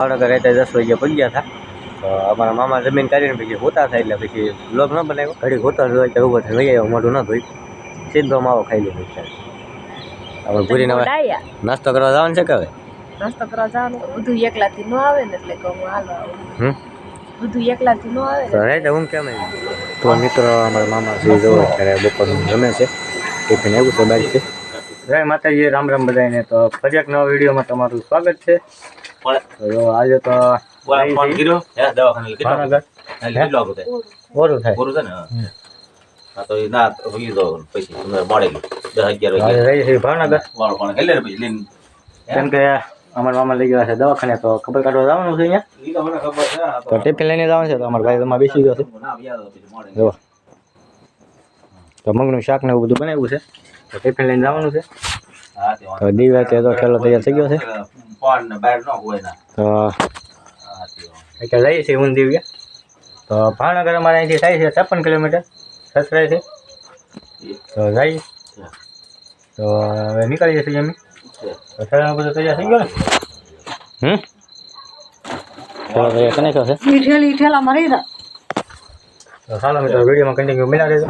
ભાવનગર રહેતા દસ વાગે પગ્યા હતા તો અમારા મામા જમીન કાઢીને પછી હોતા થાય એટલે પછી બ્લોગ ન બનાવ્યો. ઘડી હોતા જ હોય તો ઊભો થઈ આવ્યો મોઢું ન ધોઈ. સીધો માવો ખાઈ લીધો છે હવે ભૂરીને હવે નાસ્તો કરવા જવાનું છે કે હવે? નાસ્તો કરવા જવાનું? બધું એકલાથી ન આવે ને એટલે કહું હાલો હમ? બધું એકલાથી ન આવે તો ને હું કેમ તો મિત્રો અમારા મામા જો અત્યારે બપોરનું જમે છે. ટિફિન આવ્યું છે બાજુથી જય માતાજી રામ રામ બધાને તો ફરી એક નવા વિડીયોમાં તમારું સ્વાગત છે. આજે તો ફોન કર્યો? હે દવાખાને કેટલો કેટલો આગળ થાય. ઓરું છે ને? હા તો ના હોઈ દો પછી તમે મળે. દસ અગિયાર રહી છે ભાવનગર? વાળ પણ કેટલે પછી લઈને. કેમ કે અમારા મામા લઈ ગયા છે દવાખાને તો ખબર કાઢવા જવાનું છે અહીંયા? તો ટિફિન લઈને જવાનું છે તો અમારા ભાઈ તમારે બેસી ગયો છે. જો. તો મગનું શાક ને એવું બધું બનાવ્યું છે. તો ટિફિન લઈને જવાનું છે. તો દિવ્યા તે તો ઠેલો તૈયાર થઈ ગયો છે. ફોન ને બહાર ન હોય ના તો એટલે લઈએ છીએ ઊન દિવ્યા તો ભાવનગર અમારે અહીંથી થાય છે છપ્પન કિલોમીટર? સસરાય છે? તો જઈએ તો હવે નીકળી જશે અમે તો ઠેલાનું બધું તૈયાર થઈ ગયો ને? હમ? કને છે. ઠેલી ઠેલા મરી તો ચાલો મિત્રો વિડીયોમાં કન્ટિન્યુ મિલા રહેજો.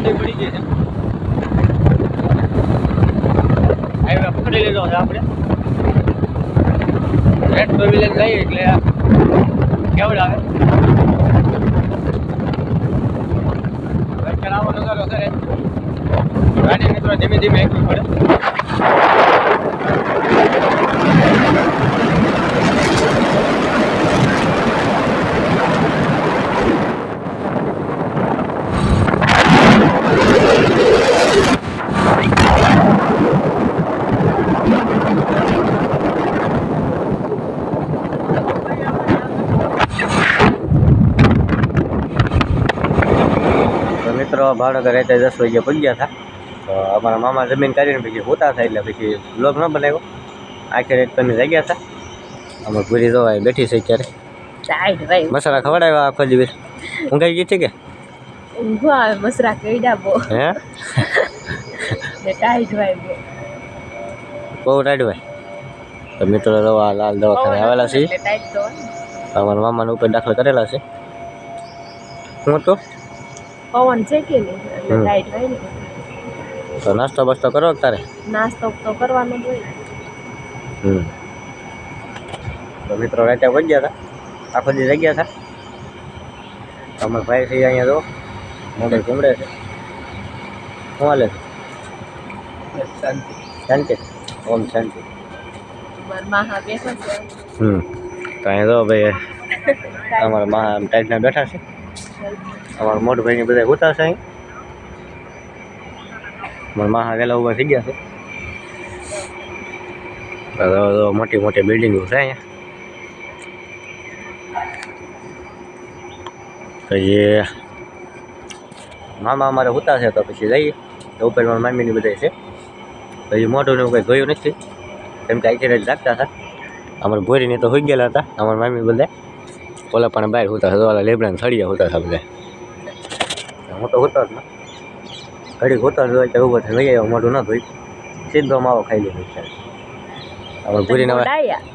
ઠંડી પડી ગઈ છે. હાઈવે પકડી લીધો છે આપણે. રેડ ટુ વ્હીલર લઈએ એટલે કેવડ આવે આવો નજારો છે ગાડી મિત્રો ધીમે ધીમે એકવી પડે તો મિત્રો ભાવનગર રહેતા દસ વાગ્યા પગ્યા હતા. તો અમારા મામા જમીન કાઢીને પછી હોતા થાય એટલે પછી બ્લોગ ન બનાવ્યો. આખી રાત તમે જાગ્યા હતા. અમે પૂરી જોવાય બેઠી છે અત્યારે. મસાલા ખવડાવ્યા આખો દિવસ ઊંઘાઈ ગઈ હતી કે? ઊંઘવા આવે મસરા કઈડા બો હે? ટાઈટ ભાઈ બો બહુ. રાડવાય તો મિત્રો દવા લાલ દવાખાને આવેલા છે ટાઈટ. અમારા મામાને ઉપર દાખલ કરેલા છે. હું તો? પવન છે કે નહીં? એટલે હમ. હોય ને. તો નાસ્તો બસ્તો કરો તારે નાસ્તો તો કરવાનો જ હોય. હમ. તો મિત્રો રાતે ગયા હતા આખો દી જગ્યા હતા અમારા ભાઈ થઈ અહીંયા તો. મોબાઈલ ઘૂમડે છે. શું હાલે શાંતિ. ઓમ શાંતિ. હમ. તો અહીંયા તો ભાઈ અમારા મા ટાઈટના બેઠા છે. અમારા મોટા ભાઈને બધા હોતા છે મારા માહા વહેલા ઊભા થઈ ગયા છે. મોટી મોટી બિલ્ડિંગો છે અહીંયા. પછી મામા અમારે હોતા છે તો પછી જઈએ. તો ઉપર મારા મામીની બધા છે. પછી મોટું એવું કંઈ ગયું નથી. કેમ કે રાત લાગતા હતા. અમારા ભોરીને તો હોઈ ગયેલા હતા. અમારા મામી બધા ઓલા પણ બહાર હોતા હતા. ઓલા લેબડાને સળિયા હોતા હતા બધા હું તો હોતો જ ના. ઘડી હોતો જ હોય તો ઊભો થઈ લઈ આવ્યો મોઢું ન ધોઈ. સીધો માવો ખાઈ લીધો છે અમારે ભૂરીને હવે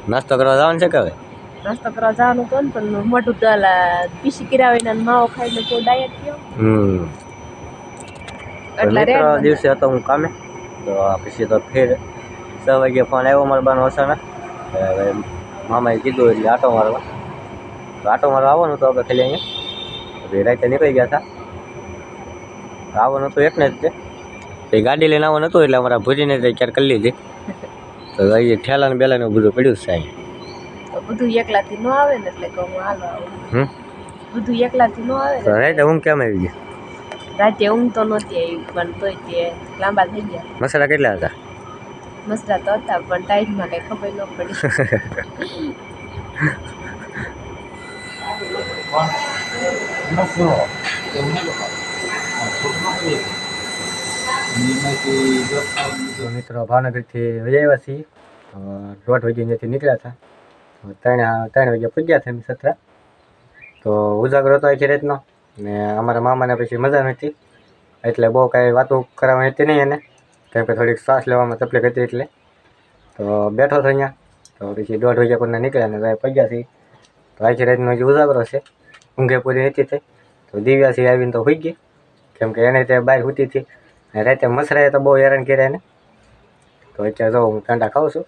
નાસ્તો કરવા જવાનું છે કે હવે? નાસ્તો કરવા જવાનું તો પણ મોઢું તો પીસી કિરાવીને માવો ખાઈને તો ડાયટ થયો. હમ. મિત્રો દિવસે હતો હું કામે તો પછી તો ફેર છ વાગે ફોન આવ્યો મારા બાનો અચાનક. હવે મામાએ કીધું એટલે આટો મારવા. તો આટો મારવા આવવાનું તો આપણે ખાલી અહીંયા. રાતે નીકળી ગયા હતા. આવવાનું હતું એકને જ તે ગાડી લઈને આવવાનું હતું એટલે અમારા ભૂજીને તે ક્યાર કરી લીધી. તો અહીં ઠેલા ને બેલા ને બધું પડ્યું છે બધું એકલાથી ન આવે ને એટલે કહું હાલો હમ? બધું એકલાથી ન આવે રાતે ઊંઘ કેમ આવી ગઈ? રાતે ઊંઘ તો નહોતી આવી પણ તોય તે લાંબા થઈ ગયા. મસાલા કેટલા હતા? મસરા તો હતા પણ ટાઈટમાં કઈ ખબર ન પડી. તો મિત્રો ભાવનગરથી આવ્યા છીએ દોઢ વાગે અહીંયાથી નીકળ્યા હતા. તો ત્રણ ત્રણ વાગે પૂગ્યા હતા એમ સત્રા. તો ઉજાગરો હતો આખી રાતનો ને અમારા મામાને પછી મજા નથી એટલે બહુ કાંઈ વાતો કરાવવાની હતી નહીં એને. કેમ કે થોડીક શ્વાસ લેવામાં તકલીફ હતી એટલે. તો બેઠો હતો અહીંયા. તો પછી દોઢ વાગ્યા પર નીકળ્યા ને ભાઈ પગ્યા છીએ તો આખી રાતનો જે ઉજાગરો છે, ઊંઘે પૂરી નથી થઈ. તો દિવ્યાસી આવીને તો હોઈ ગઈ. કેમ કે એને ત્યાં બહાર સૂતી હતી. અને રાતે મસરાએ તો બહુ હેરાન કર્યા એને. તો અત્યારે જો હું કાંટા ખાઉં છું.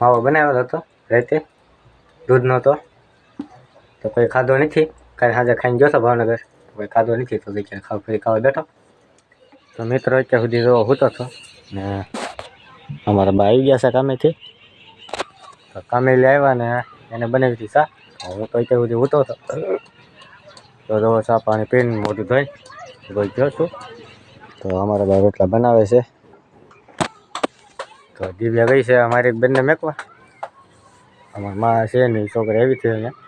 માવો બનાવેલો હતો રાતે. દૂધનો તો તો કોઈ ખાધો નથી. કાંઈ સાંજે ખાઈને જોશો ભાવનગર. કોઈ ખાધો નથી. તો અત્યારે ખાવ ફરી ખાવા બેઠો. તો મિત્રો અત્યાર સુધી જો હું હતો. ને અમારા બા આવી ગયા છે કામેથી. તો કામે લઈ આવ્યા ને એને બનાવી હતી ચા. હું તો અત્યાર સુધી ઉતો હતો. તો જો ચા પાણી પીને મોઢું ધોઈ. ગયો છું? તો અમારા બા રોટલા બનાવે છે. તો દિવ્યા ગઈ છે અમારી બંને મેકવા. અમારી મા છે ને છોકરી આવી હતી અહીંયા.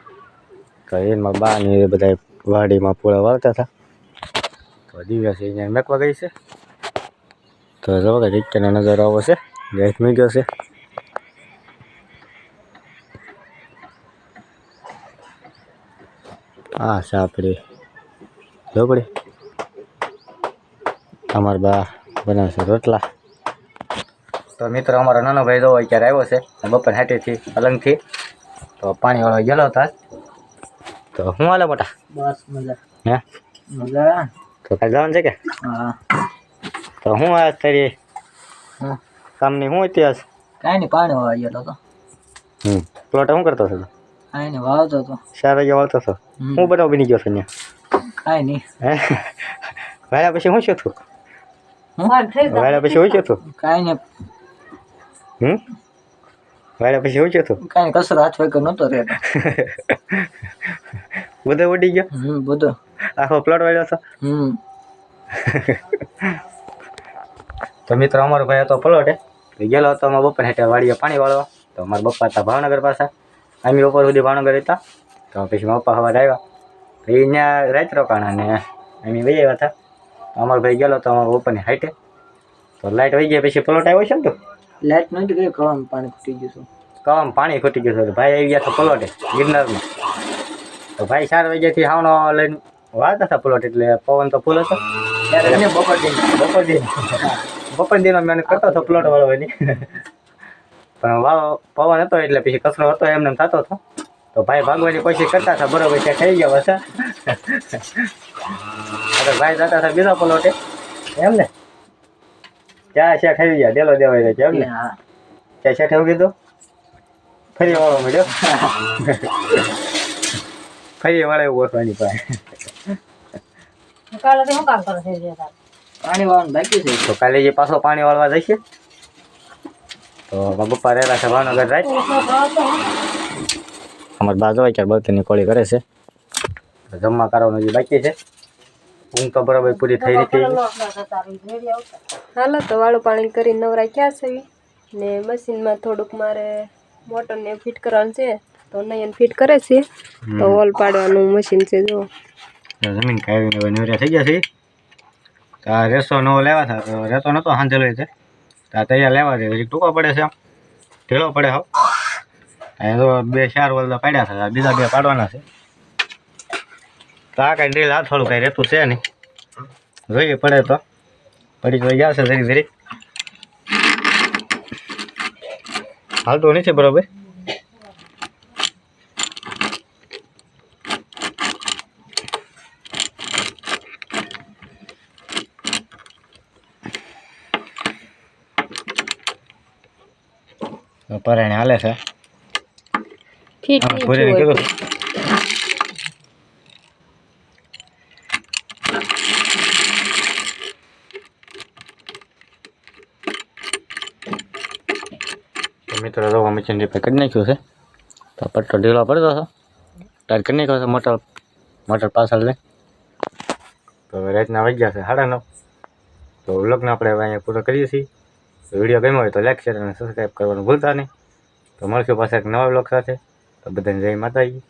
તો એમાં બા ને એ બધા વાડીમાં પૂળા વાળતા હતા. તો દિવ્યા છે અહીંયા મેકવા ગઈ છે. તો જો કે રીતનો નજારો આવો છે. ગેસ મી ગયો છે. હા સાપડી ઝોપડી અમાર બા બનાવશે રોટલા. તો મિત્રો અમારો નાનો ભાઈ દો અત્યારે આવ્યો છે બપોર હાટેથી અલંગથી તો પાણી વાળો ગયેલો હતા તો હું હાલે મોટા? બસ મજા. હે? મજા. તો કાંઈ જવાનું છે કે? હા. તો હું આ તારી હા કામની શું ઇતિહાસ? કાંઈ નહીં પાણી વાળા ગયેલો તો હમ. પ્લોટ શું કરતો હતો? કાંઈ નહીં વાવતો તો ચાર વાગે વાળતો હતો? હું બનાવ બની ગયો છું અહીંયા? કાંઈ નહીં. હે? વાળ્યા પછી શું છું વાળ્યા પછી હોય તું કાંઈ નહીં હમ? વાળા પછી હોય તું કાંઈ કસર હાથ વાગ્યો નહોતો રે બધો ઉડી ગયો? હમ બધો. આખો પ્લોટ વાળ્યો હતો હમ. તો મિત્રો અમારો ભાઈ હતો પ્લોટ એ ગયેલો હતો અમારા બપોર હેઠળ વાડીએ પાણી વાળવા. તો અમારા બપ્પા હતા ભાવનગર પાસે અમે બપોર સુધી ભાવનગર હતા તો પછી મારા પપ્પા હવા આવ્યા. એ ત્યાં રાત રોકાણા ને અમે વહી આવ્યા હતા. અમારો ભાઈ ગયેલો તો અમારો ઓપન હાઈટે. તો લાઇટ વહી ગયા પછી પલોટ આવ્યો છે ને તો? લાઈટ નથી ગયો કવામાં પાણી ખૂટી ગયું છું કવામાં પાણી ખૂટી ગયું છે ભાઈ આવી ગયા હતા પલોટે ગિરનારમાં. તો ભાઈ ચાર વાગ્યાથી હાવનો લઈને વાળતા હતા પલોટ એટલે પવન તો ફૂલ હતો. બપોર દિન. બપોર દિન. બપોર દિન મેં કરતો હતો પ્લોટ વાળવાની પણ વાળો પવન હતો એટલે પછી કચરો હતો એમને એમ થતો હતો. તો ભાઈ ભાગવાની કોશિશ કરતા હતા બરોબર ત્યાં થઈ ગયા પાછા અરે ભાઈ જતા હતા બીજા પલોટે એમ ને? ચા શેઠ આવી ગયા ડેલો દેવાય છે એમ ને? ચા ત્યાં શેઠ એવું કીધું ફરી વાળો મળ્યો. ફરી વાળે એવું ગોઠવાની પાસે. પાણી વાળવાનું બાકી છે. તો કાલે જે પાછો પાણી વાળવા જઈશે. તો મારા રહેલા છે ભાવનગર રાત અમારે બાજુ અત્યારે બળતણની કોળી કરે છે. જમવા કરવાનું જે બાકી છે. ઊંઘ તો બરાબર પૂરી થઈ નથી હાલો તો વાળું પાણી કરી નવરા ક્યાં છે ને મશીનમાં થોડુંક મારે મોટરને ફિટ કરવાનું છે તો નયન ફિટ કરે છે. તો વોલ પાડવાનું મશીન છે જો. જમીન કાઢીને નવરા થઈ ગયા છે તો આ રેસો નવો લેવા હતા તો રેસો નહોતો હાંધેલો છે આ તૈયાર લેવા છે હજી ટૂંકો પડે છે આમ. ઢીલો પડે હો. અહીંયા તો બે ચાર વલદા પાડ્યા છે બીજા બે પાડવાના છે. તો આ કાંઈ ડ્રીલ આ થોડું કાંઈ રહેતું છે નહીં. જોઈએ પડે તો. પડી જોઈ જશે ધીરે ધીરે. હાલતું નથી બરોબર. પરાણે હાલે છે. નહીં કીધું હોય. તો મિત્રો જો મશીન રિપેર કરી નાખ્યું છે. તો પટ્ટો ઢીલો પડતો હતો. ટાઈટ કરી નાખ્યો છે મોટર મોટર પાછળ લઈ. તો હવે રાતના વાગ્યા છે, સાડા નવ. તો વ્લોગને આપણે હવે અહીંયા પૂરો કરીએ છીએ. વીડિયો ગમ્યો હોય તો લાઈક શેર અને સબસ્ક્રાઈબ કરવાનું ભૂલતા નહીં. તો મળશું પાછા એક નવા વ્લોગ સાથે. તો બધાને જય માતાજી.